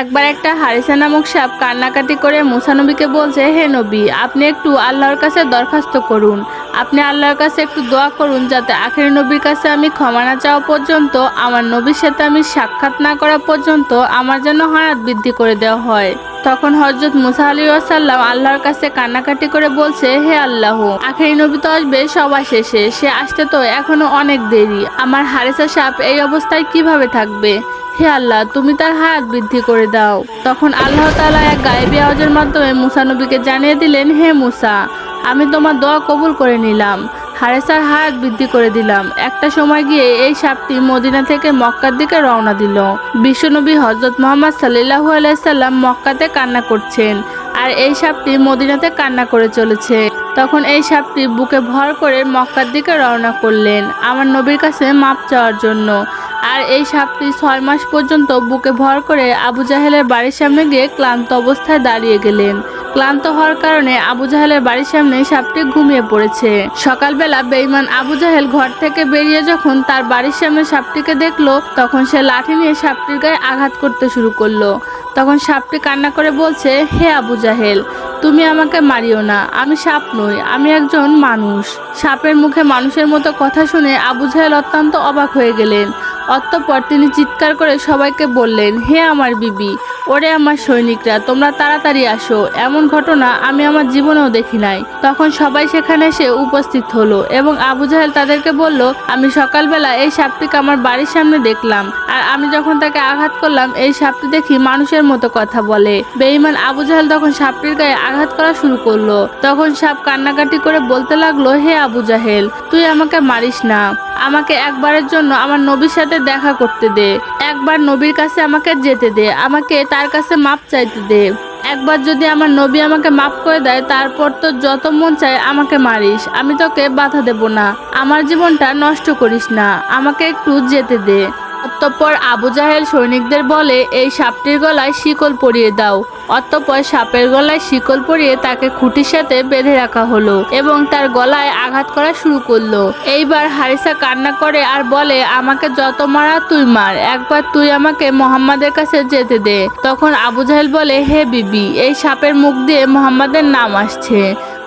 একবার একটা হারিসা নামক সাপ কান্নাকাটি করে মুসানবীকে বলছে, হে নবী, আপনি একটু আল্লাহর কাছে দরখাস্ত করুন। আপনি আল্লাহর কাছে একটু দোয়া করুন যাতে আখেরি নবীর কাছে আমি ক্ষমা না চাওয়া পর্যন্ত, আমার নবীর সাথে আমি সাক্ষাৎ না করা পর্যন্ত আমার যেন হায়াত বৃদ্ধি করে দেওয়া হয়। তখন হজরত মুসা আলী ওয়াসাল্লাম আল্লাহর কাছে কান্নাকাটি করে বলছে, হে আল্লাহ, আখেরি নবী তো আসবে সবার শেষে, সে আসতে তো এখনও অনেক দেরি। আমার হারেসা সাপ এই অবস্থায় কীভাবে থাকবে? হে আল্লাহ, তুমি তার হাত বৃদ্ধি করে দাও। তখন আল্লাহ তাআলা এক গায়েবী আওয়াজের মাধ্যমে মুসা নবীকে জানিয়ে দিলেন, হে মুসা, আমি তোমার দোয়া কবুল করে নিলাম। হারেসার হাত বৃদ্ধি করে দিলাম। একটা সময় গিয়ে এই সাপটি মদিনা থেকে মক্কার দিকে রওনা দিল। বিশ্বনবী হজরত মোহাম্মদ সাল্লাহু আলাইসাল্লাম মক্কাতে কান্না করছেন আর এই সাপটি মদিনাতে কান্না করে চলেছে। তখন এই সাপটি বুকে ভর করে মক্কার দিকে রওনা করলেন। আমার নবীর কাছে মাপ চাওয়ার জন্য আর এই সাপটি ছয় মাস পর্যন্ত বুকে ভর করে আবু জাহেলের বাড়ির সামনে গিয়ে ক্লান্ত অবস্থায় দাঁড়িয়ে গেলেন। ক্লান্ত হওয়ার কারণে আবু জাহেলের বাড়ির সামনে সাপটি ঘুমিয়ে পড়েছে। সকালবেলা বেইমান আবু জাহেল ঘর থেকে বেরিয়ে যখন তার বাড়ির সামনে সাপটিকে দেখল, তখন সে লাঠি নিয়ে সাপটির গায়ে আঘাত করতে শুরু করল। তখন সাপটি কান্না করে বলছে, হে আবু জাহেল, তুমি আমাকে মারিও না। আমি সাপ নই, আমি একজন মানুষ। সাপের মুখে মানুষের মতো কথা শুনে আবু জাহেল অত্যন্ত অবাক হয়ে গেলেন। অতঃপর তিনি চিৎকার করে সবাইকে বললেন হে আমার বিবি ওরে আমার সৈনিকরা, তোমরা তাড়াতাড়ি আসো। এমন ঘটনা আমি আমার জীবনেও দেখি নাই। তখন সবাই সেখানে এসে উপস্থিত হলো এবং আবু জাহেল তাদেরকে বলল, আমি সকালবেলা এই সাপটিকে আমার বাড়ির সামনে দেখলাম আর আমি যখন তাকে আঘাত করলাম, এই সাপটি দেখি মানুষের মতো কথা বলে। বেঈমান আবু জাহেল তখন সাপটির গায়ে আঘাত করা শুরু করল। তখন সাপ কান্নাকাটি করে বলতে লাগল, হে আবু জাহেল, তুই আমাকে মারিস না। আমাকে একবারের জন্য আমার নবীর সাথে দেখা করতে দে। একবার নবীর কাছে আমাকে যেতে দে। আমাকে তার কাছে মাপ চাইতে দে। একবার যদি আমার নবী আমাকে মাফ করে দেয়, তারপর তো যত মন চায় আমাকে মারিস। আমি তোকে বাধা দেব না। আমার জীবনটা নষ্ট করিস না। আমাকে একটু যেতে দে। অতঃপর আবু জাহেল সৈনিকদের বলে, এই সাপটির গলায় শিকল পরিয়ে দাও। অতঃপর সাপের গলায় শিকল পরিয়ে তাকে খুঁটির সাথে বেঁধে রাখা হলো এবং তার গলায় আঘাত করা শুরু করল। এইবার হারিসা কান্না করে আর বলে, আমাকে যত মারা তুই মার, একবার তুই আমাকে মোহাম্মদের কাছে যেতে দে। তখন আবু জাহেল বলে, হে বিবি, এই সাপের মুখ দিয়ে মোহাম্মদের নাম আসছে।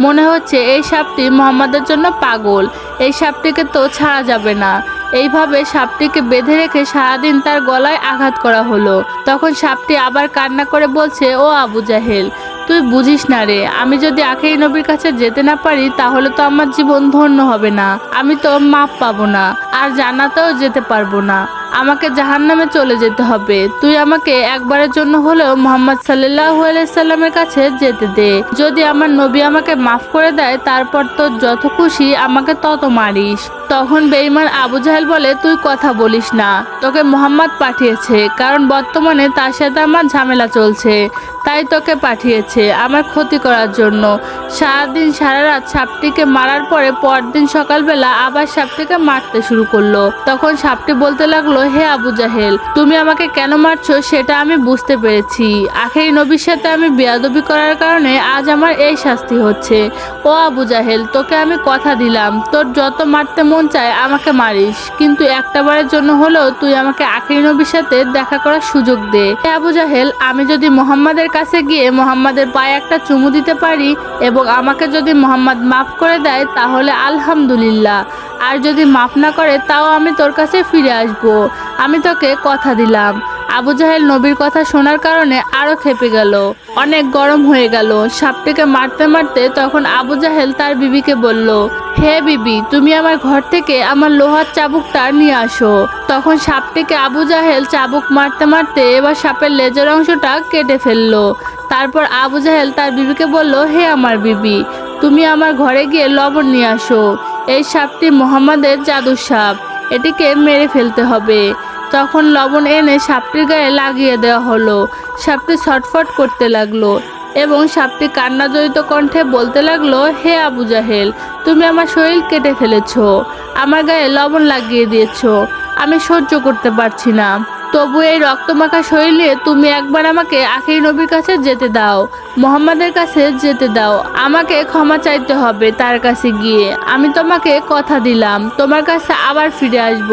মনে হচ্ছে এই সাপটি মোহাম্মদের জন্য পাগল। এই সাপটিকে তো ছাড়া যাবে না। এইভাবে সাপটিকে বেঁধে রেখে সারাদিন তার গলায় আঘাত করা হলো। তখন সাপটি আবার কান্না করে বলছে, ও আবু জাহেল, তুই বুঝিস না রে, আমি যদি আখেরি নবীর কাছে যেতে না পারি, তাহলে তো আমার জীবন ধন্য হবে না। আমি তো মাপ পাবো না, আর জানাতেও যেতে পারব না। আমাকে জাহান্নামে চলে যেতে হবে। তুই আমাকে একবারের জন্য হলেও মোহাম্মদ সাল্লাহ সাল্লামের কাছে যেতে দে। যদি আমার নবী আমাকে মাফ করে দেয়, তারপর তো যত খুশি, আমাকে তত মারিস। তখন বেইমান আবু জাহেল বলে, তুই কথা বলিস না। তোকে মোহাম্মদ পাঠিয়েছে। কারণ বর্তমানে তার সাথে আমার ঝামেলা চলছে। তাই তোকে পাঠিয়েছে আমার ক্ষতি করার জন্য। সারাদিন সারা রাত সাপটিকে মারার পরে পরদিন সকালবেলা আবার সাপটিকে মারতে শুরু করল। তখন সাপটি বলতে লাগল, হে আবু জাহেল, তুমি আমাকে কেন মারছো সেটা আমি বুঝতে পেরেছি। আখেরি নবীর সাথে আমি বেয়াদবি করার কারণে আজ আমার এই শাস্তি হচ্ছে। ও আবু জাহেল, তোকে আমি কথা দিলাম। তোর যত মারতে মন চায় আমাকে মারিস, কিন্তু একটা বারের জন্য হলেও তুই আমাকে আখির নবীর সাথে দেখা করার সুযোগ দে। আবু জাহেল, আমি যদি মোহাম্মদের কাছে গিয়ে মোহাম্মদের পায়ে একটা চুমু দিতে পারি এবং আমাকে যদি মোহাম্মদ মাফ করে দেয়, তাহলে আলহামদুলিল্লাহ। আর যদি মাফ না করে, তাও আমি তোর কাছে ফিরে আসব। আমি তোকে কথা দিলাম। আবু জাহেল নবীর কথা শোনার কারণে আরও খেপে গেল। অনেক গরম হয়ে গেল। সাপটিকে মারতে মারতে তখন আবু জাহেল তার বিবিকে বলল, হে বিবি, তুমি আমার ঘর থেকে আমার লোহার চাবুকটা নিয়ে আসো। তখন সাপটিকে আবু জাহেল চাবুক মারতে মারতে এবার সাপের লেজের অংশটা কেটে ফেলল। তারপর আবু জাহেল তার বিবিকে বলল, হে আমার বিবি, তুমি আমার ঘরে গিয়ে লবণ নিয়ে আসো। এই সাপটি মোহাম্মদের জাদুর সাপ। এটিকে মেরে ফেলতে হবে। তখন লবণ এনে সাপটির গায়ে লাগিয়ে দেওয়া হলো। সাপটি ছটফট করতে লাগল এবং সাপটি কান্নাজড়িত কণ্ঠে বলতে লাগল, হে আবু জাহেল, তুমি আমার শরীর কেটে ফেলেছো, আমার গায়ে লবণ লাগিয়ে দিয়েছ, আমি সহ্য করতে পারছি না। তবু এই রক্তমাখা শরীর তুমি একবার আমাকে আখেরি নবীর কাছে যেতে দাও, মোহাম্মদের কাছে যেতে দাও। আমাকে ক্ষমা চাইতে হবে তার কাছে গিয়ে। আমি তোমাকে কথা দিলাম, তোমার কাছে আবার ফিরে আসব।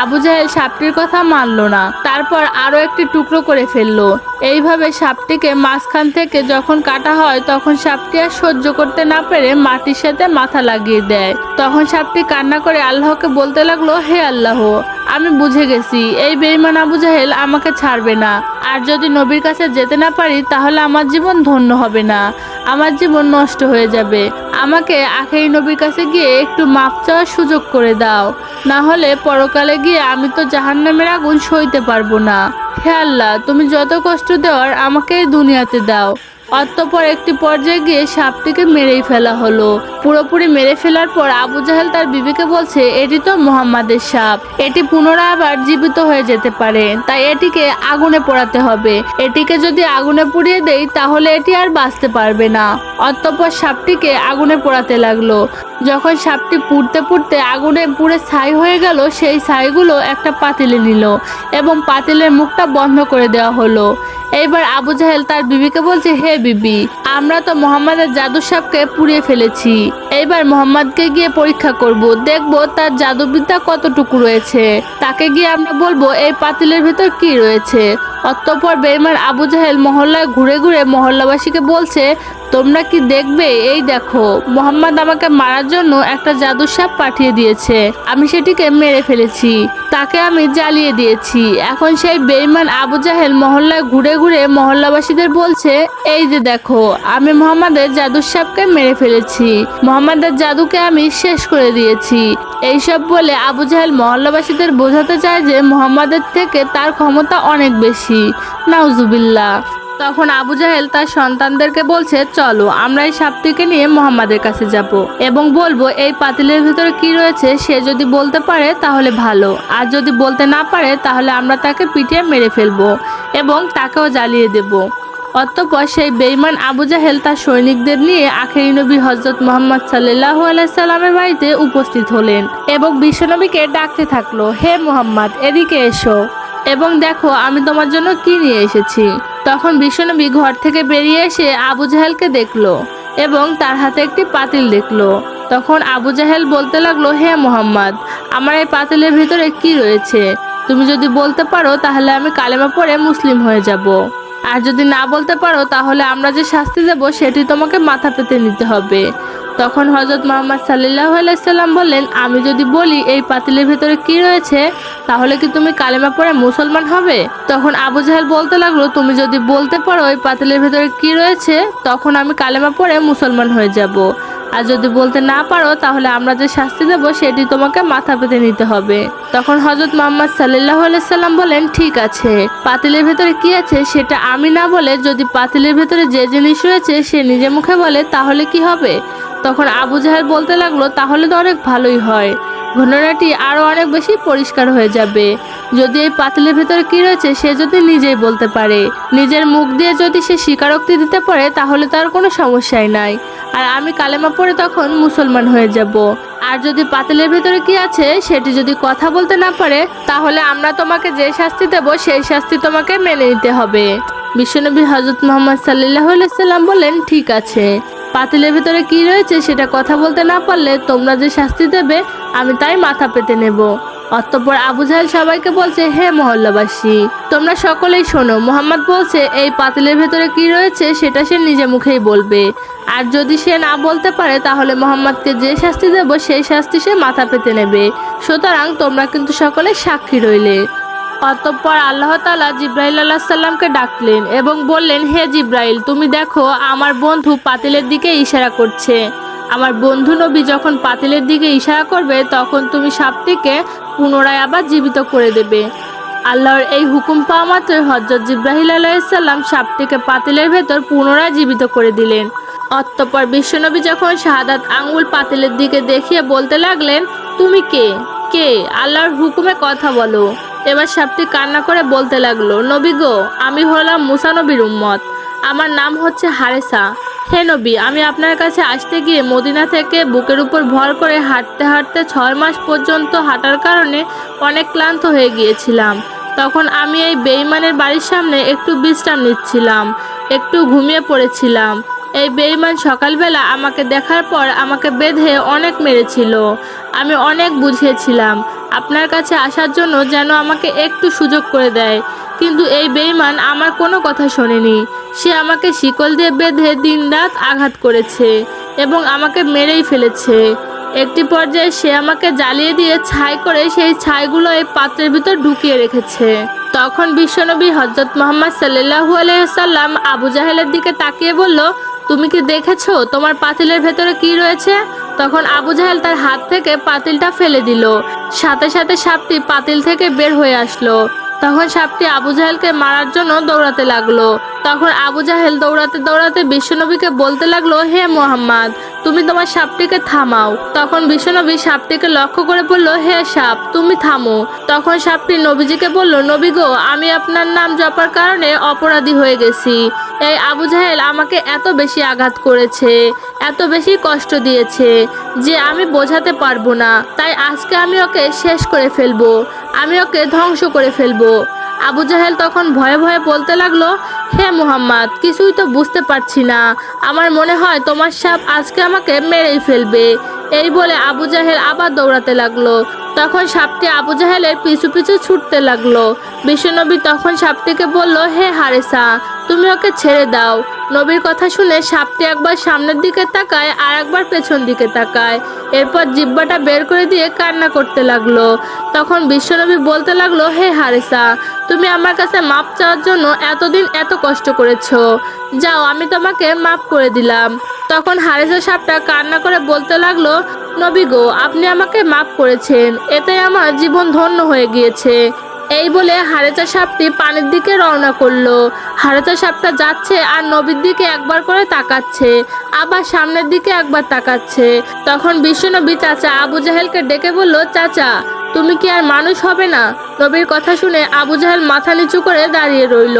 আবু জাহেল সাপটির কথা মানলো না। তারপর আরও একটি টুকরো করে ফেলল। এইভাবে সাপটিকে মাঝখান থেকে যখন কাটা হয়, তখন সাপটি আর সহ্য করতে না পেরে মাটির সাথে মাথা লাগিয়ে দেয়। তখন সাপটি কান্না করে আল্লাহকে বলতে লাগল, হে আল্লাহ, আমি বুঝে গেছি। এই বেইমান আবু জাহেল আমাকে ছাড়বে না। আর যদি নবীর কাছে যেতে না পারি, তাহলে আমার জীবন ধন্য হবে না। আমার জীবন নষ্ট হয়ে যাবে। আমাকে আখেরি নবীর কাছে গিয়ে একটু মাপ চাওয়ার সুযোগ করে দাও। না হলে পরকালে গিয়ে আমি তো জাহান্নামের আগুন সইতে পারব না। হে আল্লাহ, তুমি যত কষ্ট দেওয়ার আমাকে দুনিয়াতে দাও। অতঃপর একটি পর্যায়ে গিয়ে সাপটিকে মেরেই ফেলা হলো। পুরোপুরি মেরে ফেলার পর আবু জাহেল তার বিবিকে বলছে, এটি তো মোহাম্মদের সাপ। এটি পুনরায় আবার জীবিত হয়ে যেতে পারে। তাই এটিকে আগুনে পোড়াতে হবে। এটিকে যদি আগুনে পুড়িয়ে দেই, তাহলে এটি আর বাঁচতে পারবে না। অতঃপর সাপটিকে আগুনে পোড়াতে লাগল। যখন সাপটি পুড়তে পুড়তে আগুনে পুড়ে ছাই হয়ে গেল, সেই ছাইগুলো একটা পাতিলে নিল এবং পাতিলের মুখটা বন্ধ করে দেওয়া হলো। এইবার আবু জাহেল তার বিবিকে বলছে, হে বিবি, আমরা তো মোহাম্মদের জাদু সাপকে পুড়িয়ে ফেলেছি। এইবার মোহাম্মদকে গিয়ে পরীক্ষা করব, দেখব তার জাদুবিদ্যা কতটুকু রয়েছে। তাকে গিয়ে আমরা বলব, এই পাতিলের ভেতর কি রয়েছে? অতঃপর বেইমান আবু জাহেল মহল্লায় ঘুরে ঘুরে মহল্লাবাসীকে বলছে তোমরা কি দেখবে? এই দেখো, মোহাম্মদ আমাকে মারার জন্য একটা জাদু সাপ পাঠিয়ে দিয়েছে। আমি সেটিকে মেরে ফেলেছি। তাকে আমি জ্বালিয়ে দিয়েছি। এখন সেই বেইমান আবু জাহেল মহল্লায় ঘুরে ঘুরে মহল্লাবাসীদের বলছে, এই যে দেখো, আমি মোহাম্মদের জাদুর সাপকে মেরে ফেলেছি। মোহাম্মদের জাদুকে আমি শেষ করে দিয়েছি। এইসব বলে আবু জাহেল মহল্লাবাসীদের বোঝাতে চায় যে মোহাম্মদের থেকে তার ক্ষমতা অনেক বেশি। নাউজুবিল্লাহ। তখন আবু জাহেল তার সন্তানদেরকে বলছে, চলো, আমরা এই সাপটিকে নিয়ে মোহাম্মদের কাছে যাব এবং বলব, এই পাতিলের ভিতরে কি রয়েছে? সে যদি বলতে পারে, তাহলে ভালো। আর যদি বলতে না পারে, তাহলে আমরা তাকে পিটিয়ে মেরে ফেলব এবং তাকেও জ্বালিয়ে দেব। অতঃপর সেই বেইমান আবু জাহেল তার সৈনিকদের নিয়ে আখেরি নবী হজরত মোহাম্মদ সাল্লাহ আলাইসাল্লামের বাড়িতে উপস্থিত হলেন এবং বিশ্বনবীকে ডাকতে থাকল, হে মোহাম্মদ, এদিকে এসো এবং দেখো আমি তোমার জন্য কি নিয়ে এসেছি। তখন বিশ্বনবী ঘর থেকে বেরিয়ে এসে আবু জাহেলকে দেখল এবং তার হাতে একটি পাতিল দেখল। তখন আবু জাহেল বলতে লাগল, হে মোহাম্মদ, আমার এই পাতিলের ভিতরে কি রয়েছে? তুমি যদি বলতে পারো, তাহলে আমি কালেমা পরে মুসলিম হয়ে যাব। আর যদি না বলতে পারো, তাহলে আমরা যে শাস্তি দেব, সেটি তোমাকে মাথা পেতে নিতে হবে। তখন হজরত মোহাম্মদ সাল্লাহ আলাইসাল্লাম বললেন, আমি যদি বলি, এই পাতিলের ভেতরে কি রয়েছে, তাহলে কি তুমি কালেমা পড়ে মুসলমান হবে? তখন আবু জাহেল বলতে লাগল, তুমি যদি বলতে পারো, এই পাতিলের ভেতরে কি রয়েছে, তখন আমি কালেমা পড়ে মুসলমান হয়ে যাব। আর যদি বলতে না পারো, তাহলে আমরা যে শাস্তি দেবো, সেটি তোমাকে মাথা পেতে নিতে হবে। তখন হজরত মোহাম্মদ সাল্লাহ সাল্লাম বলেন ঠিক আছে, পাতিলের ভেতরে কি আছে, সেটা আমি না বলে যদি পাতিলের ভেতরে যে জিনিস রয়েছে, সে নিজে মুখে বলে, তাহলে কি হবে? তখন আবু জাহেল বলতে লাগল, তাহলে তো অনেক ভালোই হয়। ঘটনাটি আরও অনেক বেশি পরিষ্কার হয়ে যাবে। যদি এই পাতিলের ভেতরে কী রয়েছে, সে যদি নিজেই বলতে পারে। নিজের মুখ দিয়ে যদি সে স্বীকারোক্তি দিতে পারে, তাহলে তার কোনো সমস্যাই নাই। আর আমি কালেমা পড়ে তখন মুসলমান হয়ে যাব। আর যদি পাতিলের ভেতরে কি আছে, সেটি যদি কথা বলতে না পারে, তাহলে আমরা তোমাকে যে শাস্তি দেব, সেই শাস্তি তোমাকে মেনে নিতে হবে। বিশ্বনবী হজরত মোহাম্মদ সাল্লাহ সাল্লাম বলেন ঠিক আছে। পাতিলের ভেতরে কি রয়েছে সেটা কথা বলতে না পারলে তোমরা যে শাস্তি দেবে, আমি তাই মাথা পেতে নেব। অতঃপর আবু জাহেল সবাইকে বলছে, হে মহল্লাবাসী, তোমরা সকলেই শোনো। মোহাম্মদ বলছে, এই পাতিলের ভেতরে কি রয়েছে সেটা সে নিজে মুখেই বলবে। আর যদি সে না বলতে পারে, তাহলে মোহাম্মদকে যে শাস্তি দেব, সেই শাস্তি সে মাথা পেতে নেবে। সুতরাং তোমরা কিন্তু সকলে সাক্ষী রইলে। অতঃপর আল্লাহ তালা জিব্রাইল আল্লাহ সাল্লামকে ডাকলেন এবং বললেন, হে জিব্রাইল, তুমি দেখো, আমার বন্ধু পাতিলের দিকে ইশারা করছে। আমার বন্ধু নবী যখন পাতিলের দিকে ইশারা করবে, তখন তুমি সাপটিকে পুনরায় আবার জীবিত করে দেবে। আল্লাহর এই হুকুম পাওয়া মাত্র হজরত জিব্রাহিল আলাইসাল্লাম সাপটিকে পাতিলের ভেতর পুনরায় জীবিত করে দিলেন। অতঃপর বিশ্বনবী যখন শাহাদাত আঙ্গুল পাতিলের দিকে দেখিয়ে বলতে লাগলেন, তুমি কে? কে? আল্লাহর হুকুমে কথা বলো। এবার সাপটি কান্না করে বলতে লাগল, নবী গো, আমি হলাম মুসা নবীর উম্মত। আমার নাম হচ্ছে হারেসা। হে নবী, আমি আপনার কাছে আসতে গিয়ে মদিনা থেকে বুকের উপর ভর করে হাঁটতে হাঁটতে ছয় মাস পর্যন্ত হাঁটার কারণে অনেক ক্লান্ত হয়ে গিয়েছিলাম। তখন আমি এই বেইমানের বাড়ির সামনে একটু বিশ্রাম নিচ্ছিলাম, একটু ঘুমিয়ে পড়েছিলাম। এই বেইমান সকালবেলা আমাকে দেখার পর আমাকে বেঁধে অনেক মেরেছিল। আমি অনেক বুঝিয়েছিলাম আপনার কাছে আসার জন্য যেন আমাকে একটু সুযোগ করে দেয়। কিন্তু এই বেঈমান আমার কোনো কথা শোনেনি। সে আমাকে শিকল দিয়ে বেঁধে দিনরাত আঘাত করেছে এবং আমাকে মেরেই ফেলেছে। একটি পর্যায়ে সে আমাকে জ্বালিয়ে দিয়ে ছাই করে সেই ছাইগুলো এই পাত্রের ভিতর ঢুকিয়ে রেখেছে। তখন বিশ্বনবী হজরত মোহাম্মদ সাল্লাহু আলাইসাল্লাম আবু জাহেলের দিকে তাকিয়ে বলল তুমি কি দেখেছ তোমার পাতিলের ভেতরে কি রয়েছে? তখন আবু জাহেল তার হাত থেকে পাতিলটা ফেলে দিল। সাথে সাথে সাপটি পাতিল থেকে বের হয়ে আসলো। তখন সাপটি আবু জাহেলকে মারার জন্য দৌড়াতে লাগল। তখন আবু জাহেল দৌড়াতে দৌড়াতে বিশ্বনবীকে বলতে লাগল, হে মোহাম্মদ, তুমি তোমার সাপটিকে থামাও। তখন বিশ্বনবী সাপটিকে লক্ষ্য করে বলল, হে সাপ, তুমি থামো। তখন সাপটি নবীজিকে বলল, নবী গো, আমি আপনার নাম জপার কারণে অপরাধী হয়ে গেছি। এই আবু জাহেল আমাকে এত বেশি আঘাত করেছে, এত বেশি কষ্ট দিয়েছে যে আমি বোঝাতে পারব না। তাই আজকে আমি ওকে শেষ করে ফেলব, আমি ওকে ধ্বংস করে ফেলব। আবু জাহেল তখন ভয়ে ভয়ে বলতে লাগল হে মোহাম্মদ, কিছুই তো বুঝতে পারছি না। আমার মনে হয় তোমার সাপ আজকে আমাকে মেরেই ফেলবে। এই বলে আবু জাহেল আবার দৌড়াতে লাগল। তখন সাপটি আবু জাহেলের পিছু পিছু ছুটতে লাগল। বিশ্বনবী তখন সাপটিকে বলল, হে হারেসা, তুমি ওকে ছেড়ে দাও। নবীর কথা শুনে সাপটি একবার সামনের দিকে তাকায় আর একবার পেছন দিকে তাকায়। এরপর জিব্বাটা বের করে দিয়ে কান্না করতে লাগল। তখন বিশ্বনবী বলতে লাগল, হে হারেসা, তুমি আমার কাছে মাপ চাওয়ার জন্য এতদিন এত কষ্ট করেছ। যাও, আমি তোমাকে মাপ করে দিলাম। তখন হারেসা সাপটা কান্না করে বলতে লাগল নবী গো, আপনি আমাকে মাপ করেছেন, এতে আমার জীবন ধন্য হয়ে গিয়েছে। এই বলে হারেচা সাপটি পানির দিকে রওনা করল। হারেচা সাপটা যাচ্ছে আর নবীর দিকে একবার করে তাকাচ্ছে, আবার সামনের দিকে একবার তাকাচ্ছে। তখন বিশ্বনবী চাচা আবু জাহেলকে ডেকে বলল, চাচা, তুমি কি আর মানুষ হবে না? নবীর কথা শুনে আবু জাহেল মাথা নিচু করে দাঁড়িয়ে রইল।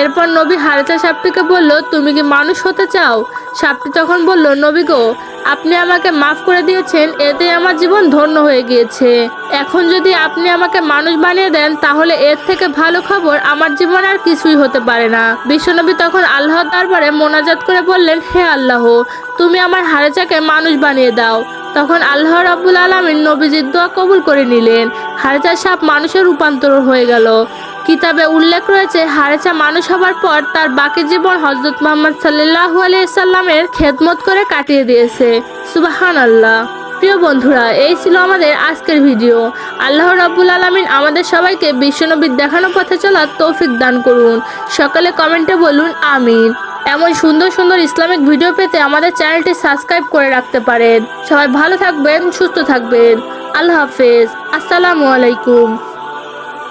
এরপর নবী হারেচা সাপটিকে বলল, তুমি কি মানুষ হতে চাও? সাপটি তখন বলল, নবী গো আপনি আমাকে মাফ করে দিয়েছেন, এতে আমার জীবন ধন্য হয়ে গিয়েছে। এখন যদি আপনি আমাকে মানুষ বানিয়ে দেন, তাহলে এর থেকে ভালো খবর আমার জীবন আর কিছুই হতে পারে না। বিশ্বনবী তখন আল্লাহর দরবারে মোনাজাত করে বললেন, হে আল্লাহ, তুমি আমার হারেচাকে মানুষ বানিয়ে দাও। তখন আল্লাহ রাব্বুল আলমিন নবীজির দোয়া কবুল করে নিলেন। হারেচা সাপ মানুষের রূপান্তর হয়ে গেল। কিতাবে উল্লেখ রয়েছে হারেচা মানুষ হবার পর তার বাকি জীবন হজরত মোহাম্মদ সাল্লাহ আলিয়াল্লামের খেদমত করে কাটিয়ে দিয়েছে। সুবাহান আল্লাহ প্রিয় বন্ধুরা, এই ছিল আমাদের আজকের ভিডিও। আল্লাহ রাব্বুল আলমিন আমাদের সবাইকে বিশ্বনবীর দেখানো পথে চলার তৌফিক দান করুন। সকালে কমেন্টে বলুন, আমিন। এমন সুন্দর সুন্দর ইসলামিক ভিডিও পেতে আমাদের চ্যানেলটি সাবস্ক্রাইব করে রাখতে পারেন। সবাই ভালো থাকবেন, সুস্থ থাকবেন। আল্লাহ হাফেজ। আসসালামু আলাইকুম।